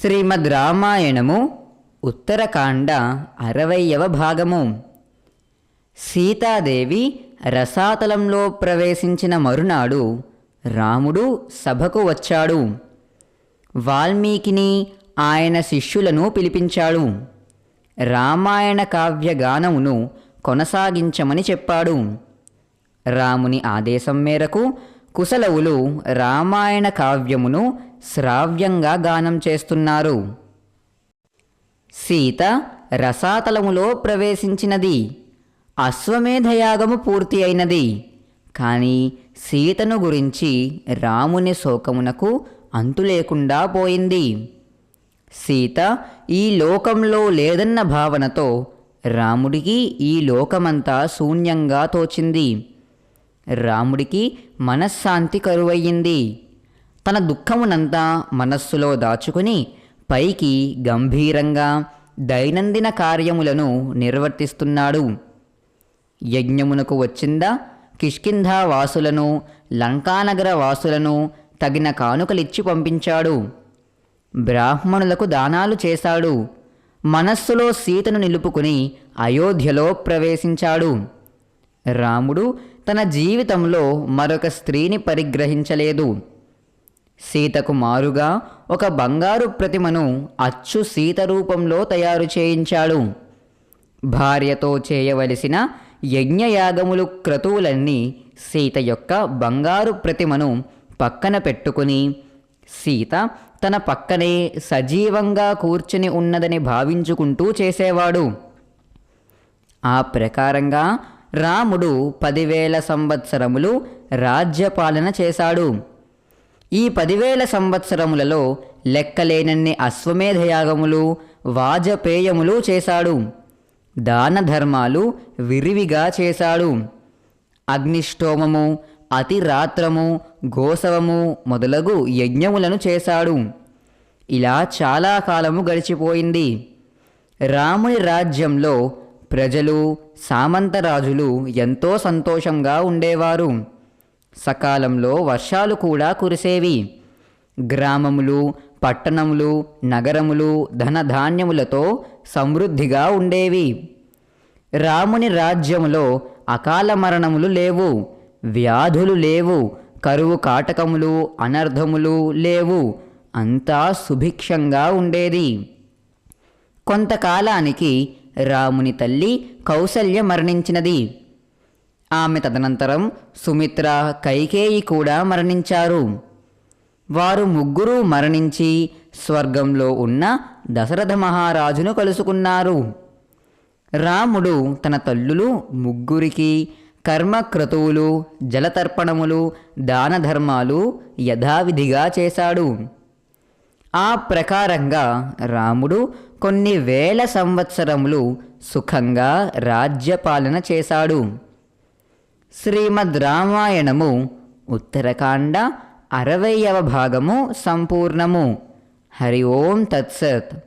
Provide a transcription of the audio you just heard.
శ్రీమద్ రామాయణము ఉత్తరకాండ అరవయవ భాగము. సీతాదేవి రసాతలంలో ప్రవేశించిన మరునాడు రాముడు సభకు వచ్చాడు. వాల్మీకిని ఆయన శిష్యులను పిలిపించాడు. రామాయణ కావ్యగానమును కొనసాగించమని చెప్పాడు. రాముని ఆదేశం మేరకు కుశలవులు రామాయణ కావ్యమును శ్రావ్యంగా గానం చేస్తున్నారు. సీత రసాతలములో ప్రవేశించినది. అశ్వమేధయాగము పూర్తి అయినది. కానీ సీతను గురించి రాముని శోకమునకు అంతులేకుండా పోయింది. సీత ఈ లోకంలో లేదన్న భావనతో రాముడికి ఈ లోకమంతా శూన్యంగా తోచింది. రాముడికి మనశ్శాంతి కరువయ్యింది. తన దుఃఖమునంతా మనస్సులో దాచుకుని పైకి గంభీరంగా దైనందిన కార్యములను నిర్వర్తిస్తున్నాడు. యజ్ఞమునకు వచ్చిందా కిష్కింధా వాసులను లంకానగర వాసులను తగిన కానుకలిచ్చి పంపించాడు. బ్రాహ్మణులకు దానాలు చేశాడు. మనస్సులో సీతను నిలుపుకుని అయోధ్యలో ప్రవేశించాడు. రాముడు తన జీవితంలో మరొక స్త్రీని పరిగ్రహించలేదు. సీతకు మారుగా ఒక బంగారు ప్రతిమను అచ్చు సీత రూపంలో తయారు చేయించాడు. భార్యతో చేయవలసిన యజ్ఞయాగములు క్రతువులన్నీ సీత యొక్క బంగారు ప్రతిమను పక్కన పెట్టుకుని సీత తన పక్కనే సజీవంగా కూర్చుని ఉన్నదని భావించుకుంటూ చేసేవాడు. ఆ ప్రకారంగా రాముడు పదివేల సంవత్సరములు రాజ్యపాలన చేశాడు. ఈ పదివేల సంవత్సరములలో లెక్కలేనన్ని అశ్వమేధయాగములు వాజపేయములు చేశాడు. దాన ధర్మాలు విరివిగా చేశాడు. అగ్నిష్టోమము అతిరాత్రము గోసవము మొదలగు యజ్ఞములను చేశాడు. ఇలా చాలా కాలము గడిచిపోయింది. రాముని రాజ్యంలో ప్రజలు సామంతరాజులు ఎంతో సంతోషంగా ఉండేవారు. సకాలంలో వర్షాలు కూడా కురిసేవి. గ్రామములు పట్టణములు నగరములు ధనధాన్యములతో సమృద్ధిగా ఉండేవి. రాముని రాజ్యములో అకాల మరణములు లేవు. వ్యాధులు లేవు. కరువు కాటకములు అనర్ధములు లేవు. అంతా సుభిక్షంగా ఉండేది. కొంతకాలానికి రాముని తల్లి కౌసల్య మరణించినది. ఆమె తదనంతరం సుమిత్ర కైకేయి కూడా మరణించారు. వారు ముగ్గురు మరణించి స్వర్గంలో ఉన్న దశరథ మహారాజును కలుసుకున్నారు. రాముడు తన తల్లులు ముగ్గురికి కర్మక్రతువులు జలతర్పణములు దానధర్మాలు యథావిధిగా చేశాడు. ఆ ప్రకారంగా రాముడు కొన్ని వేల సంవత్సరములు సుఖంగా రాజ్యపాలన చేశాడు. శ్రీమద్ రామాయణము ఉత్తరకాండ అరవయవ భాగము సంపూర్ణము. హరి ఓం తత్సత్.